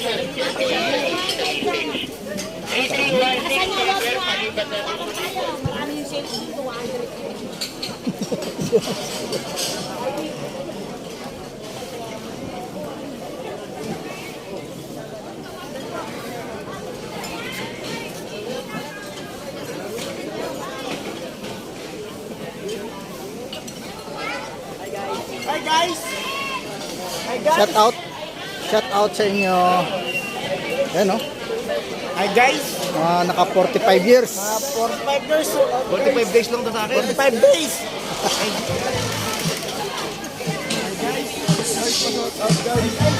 Hi guys! Hi guys! Shout out. Shout out sa inyo. Yan oh. Hi guys! Mga naka 45 years. Uh, 45 years. 45 days lang to sa akin. 45 days!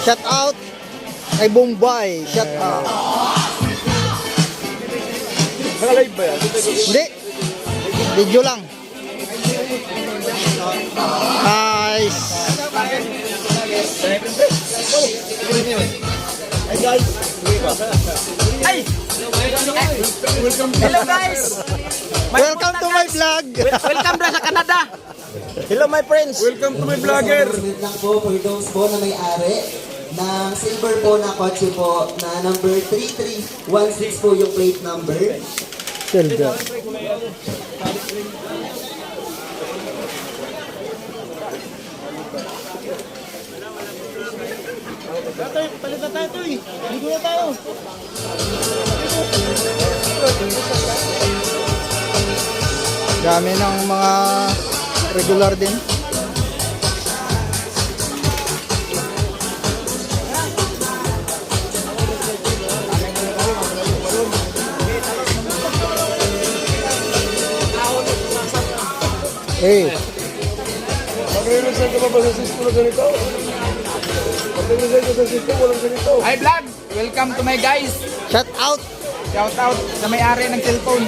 Shout out kay Bombay. Shout out. Naka-live ba yan? Hindi. Video lang. Nice. Guys! Hi! Hello guys! Welcome to my vlog. Welcome na sa Canada! Hello my friends! Welcome to my vlogger! Lang po for those po na may-ari ng silver po na kotse po na number 3316 po yung plate number. Silver. Na tayo to eh. Ligo na tayo. Dami ng mga regular din. Hey, Mag-resign ka pa ba sa Cisco na ganito? Hi vlog! Welcome to my guys! shout out Shout out sa may-ari ng cellphone.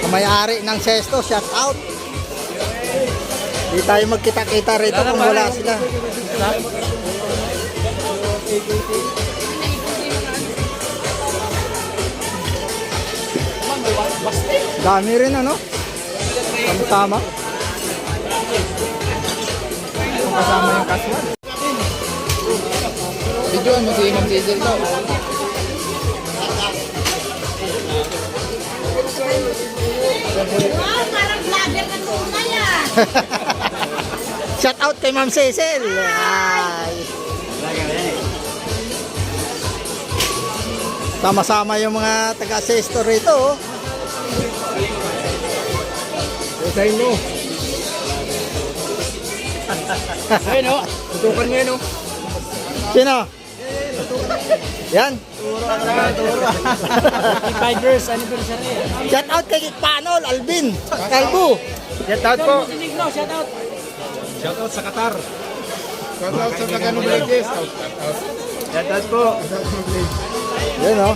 sa may-ari ng Sesto, shout out. Di tayo magkita-kita rito kung wala sila. Dami rin ano? Tama-tama. Kung kasama yung casual. Video mo si Imam Cecil to. Wow, parang vlogger na tunay ah. Shout out kay Ma'am Cecil. Ay. Sama-sama yung mga taga-sesto rito. oh. Resign mo. Ayun o. Tutukan mo yun o. Sino? Yan. 45 years anniversary. Shout out kay Panol, Alvin, Kalbo. Shout out po. Shout out. Shout out sa Qatar. Shout out sa Tagano Vlogs. Shout out po. Yan oh.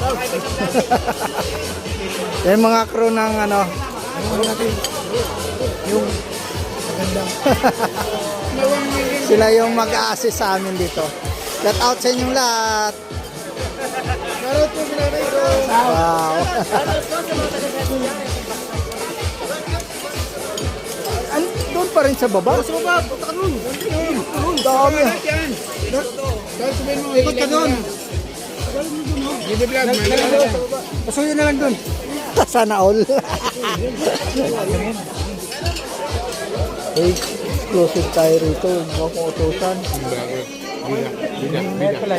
Yan mga crew ng ano. Yung Sila yung mag-a-assist sa amin dito. Shout out sa inyong lahat. Shoutout po sila rito. Wow. An doon pa rin sa baba? Sa baba, punta ka nun. Ang dami. Yan. Dahil sabihin mo, ikot ka doon. Hindi vlog, may vlog. Pasuyo na lang doon. Sana all. hey, exclusive tayo rito. Huwag mo utusan. Bida, bida.